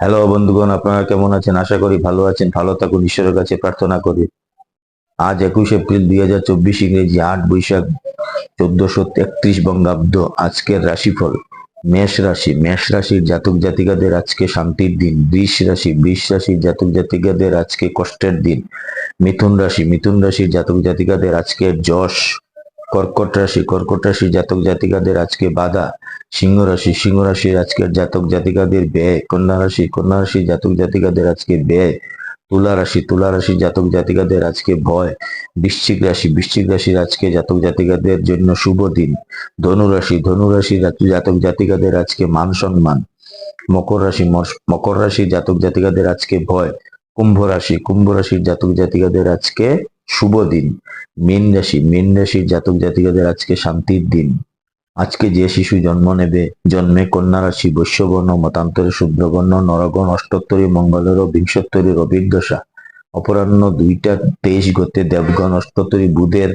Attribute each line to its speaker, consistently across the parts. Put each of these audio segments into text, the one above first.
Speaker 1: Hello বন্ধুগণ, আপনারা কেমন আছেন? আশা করি ভালো আছেন। ভালো থাকুন, ঈশ্বরের কাছে প্রার্থনা করি। আজ একুশ এপ্রিল দুই হাজার চব্বিশ ইংরেজি, আট বৈশাখ, চোদ্দশো তেত্রিশ বঙ্গাব্দ। আজকের রাশিফল, মেষ রাশি। মেষ রাশির জাতক জাতিকাদের আজকে শান্তির দিন। বৃষ রাশি। বৃষ রাশির জাতক জাতিকাদের আজকে কষ্টের দিন। মিথুন রাশি। মিথুন রাশির জাতক জাতিকাদের আজকে যশ। কর্কট রাশি। কর্কট রাশির জাতক জাতিকাদের আজকে বাধা। সিংহ রাশি সিংহ রাশির আজকের জাতক জাতিকাদের ব্যয় কন্যা রাশি কন্যা রাশি জাতক জাতিকাদের আজকে ব্যয় তুলা রাশি তুলা রাশির জাতক জাতিকাদের আজকে ভয়, বৃশ্চিক রাশি, বৃশ্চিক রাশির আজকে জাতক জাতিকাদের জন্য শুভ দিন ধনু রাশি ধনু রাশির জাতক জাতিকাদের আজকে মান সম্মান, মকর রাশি মকর রাশি জাতক জাতিকাদের আজকে ভয়, কুম্ভ রাশি, কুম্ভ রাশির জাতক জাতিকাদের আজকে শুভ দিন, মীন রাশি, মীন রাশির জাতক জাতিকাদের আজকে শান্তির দিন। আজকে যে শিশু জন্ম নেবে, জন্মে কন্যা রাশি, বৈশ্যবর্ণ, মতান্তরে শুভ্রবর্ণ, নরগণ, অষ্টোত্তরী মঙ্গলের বিংশোত্তরী, রবির অপরাহ্ন দুইটা তেইশ গতে দেবগণ, অষ্টোত্তরী বুধের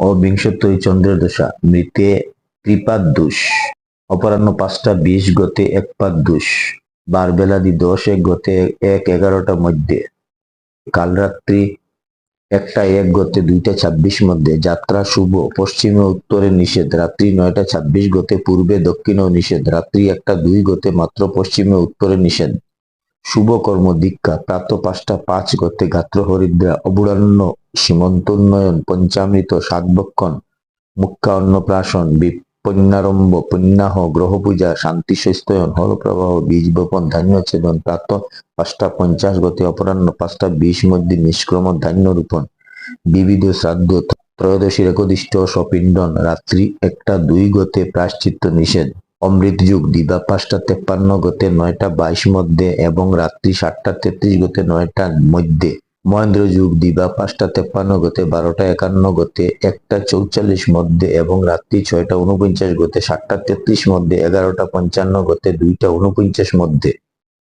Speaker 1: ও বিংশোত্তরী চন্দ্রের দশা। মৃতে ত্রিপাদ দোষ। অপরাহ্ন পাঁচটা বিশ গতে এক পাদ দোষ। বার বেলাদি দশ এক গতে এক এগারোটা মধ্যে। কাল রাত্রি একটা এক গতে দুইটা ছাব্বিশ মধ্যে যাত্রা শুভ, পশ্চিমে উত্তরে নিষেধ, রাত্রি নয়টা ছাব্বিশ গতে পূর্বে দক্ষিণেও নিষেধ, রাত্রি একটা দুই গতে মাত্র পশ্চিমে উত্তরে নিষেধ। শুভ কর্ম দীক্ষা, প্রাত পাঁচটা পাঁচ গতে গাত্র হরিদ্রা অবুরান্ন সীমন্তোন্নয়ন, পঞ্চামৃত সাতবক্ষণ মুখ্যা অন্নপ্রাশন বিপন্যারম্ভ পুণ্যাহ গ্রহ পূজা শান্তি সস্তয়ন হল প্রবাহ বীজ বপন ধান্য ছেদন, প্রাত, পাঁচটা পঞ্চাশ গতে, অপরাহ্ন পাঁচটা বিশ মধ্যে নিষ্ক্রম, ধান্য রোপণ। বিবিধ শ্রাদ্ধ ত্রয়োদশীর একদিষ্ট সপিণ্ডন রাত্রি একটা, দুই গতে, প্রায়শ্চিত্ত নিষেধ। অমৃত যুগ, দিবা পাঁচটা তেপ্পান্ন গতে, নয়টা বাইশ মধ্যে এবং রাত্রি সাতটা তেত্রিশ গতে নয়টা মধ্যে। মহেন্দ্র যুগ দিবা পাঁচটা তেপ্পান্ন গতে, বারোটা একান্ন গতে, একটা চৌচল্লিশ মধ্যে এবং রাত্রি ছয়টা উনপঞ্চাশ গতে, সাতটা তেত্রিশ মধ্যে, এগারোটা পঞ্চান্ন গতে, দুইটা উনপঞ্চাশ মধ্যে।